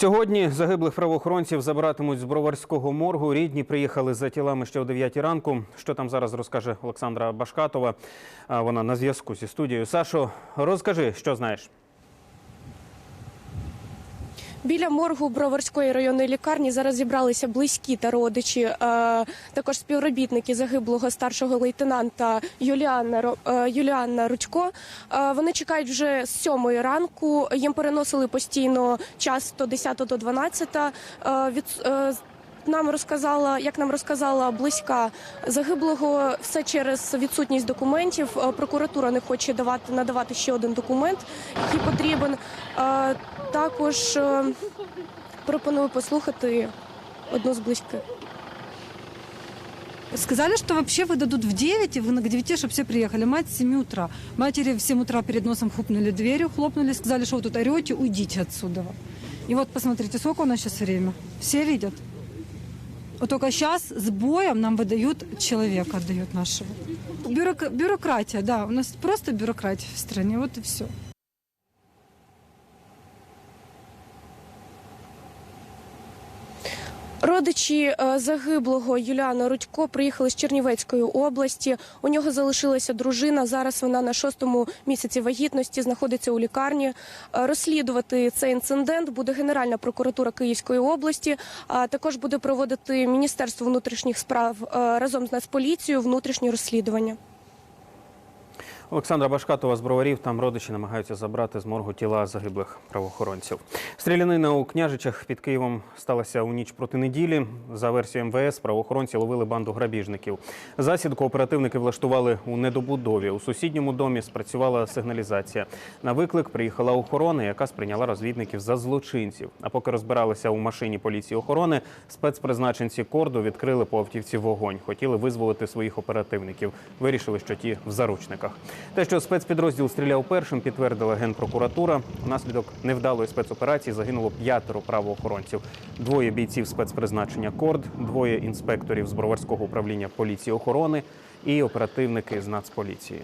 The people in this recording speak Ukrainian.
Сьогодні загиблих правоохоронців забиратимуть з броварського моргу. Рідні приїхали за тілами ще о 9 ранку. Що там зараз розкаже Олександра Башкатова. Вона на зв'язку зі студією. Сашо, розкажи, що знаєш. Біля моргу Броварської районної лікарні зараз зібралися близькі та родичі, е, також співробітники загиблого старшого лейтенанта Юліана е, Юліана Рудько. Е, Вони чекають вже з сьомої ранку. Їм переносили постійно час то 10, то 12. Е, Від нам розказала, як нам розказала близька загиблого, все через відсутність документів. Е, Прокуратура не хоче давати надавати ще один документ, який потрібен. Е, Також е, пропоную послухати одну з близьких. Сказали, что вообще выдадут в 9, и вы на- к 9, чтобы все приехали. Мать с 7 утра. Матери в 7 утра перед носом хлопнули дверью, хлопнули, сказали, что вы тут орете, уйдите отсюда. И вот посмотрите, сколько у нас сейчас время. Все видят. Вот только сейчас с боем нам выдают человека, отдают нашего. Бюрок- бюрократия, да, у нас просто бюрократия в стране, вот и все. Родичі е, загиблого Юліана Рудько приїхали з Чернівецької області. У нього залишилася дружина. Зараз вона на шостому місяці вагітності знаходиться у лікарні. Е, Розслідувати цей інцидент буде Генеральна прокуратура Київської області. А також буде проводити Міністерство внутрішніх справ е, разом з Нацполіцією внутрішні розслідування. Олександра Башкатова з броварів. Там родичі намагаються забрати з моргу тіла загиблих правоохоронців. Стрілянина у княжичах під Києвом сталася у ніч проти неділі. За версією МВС, правоохоронці ловили банду грабіжників. Засідку оперативники влаштували у недобудові. У сусідньому домі спрацювала сигналізація. На виклик приїхала охорона, яка сприйняла розвідників за злочинців. А поки розбиралися у машині поліції охорони, спецпризначенці корду відкрили по автівці вогонь. Хотіли визволити своїх оперативників. Вирішили, що ті в заручниках. Те, що спецпідрозділ стріляв першим, підтвердила генпрокуратура. Внаслідок невдалої спецоперації загинуло п'ятеро правоохоронців. Двоє бійців спецпризначення корд, двоє інспекторів з броварського управління поліції охорони і оперативники з Нацполіції.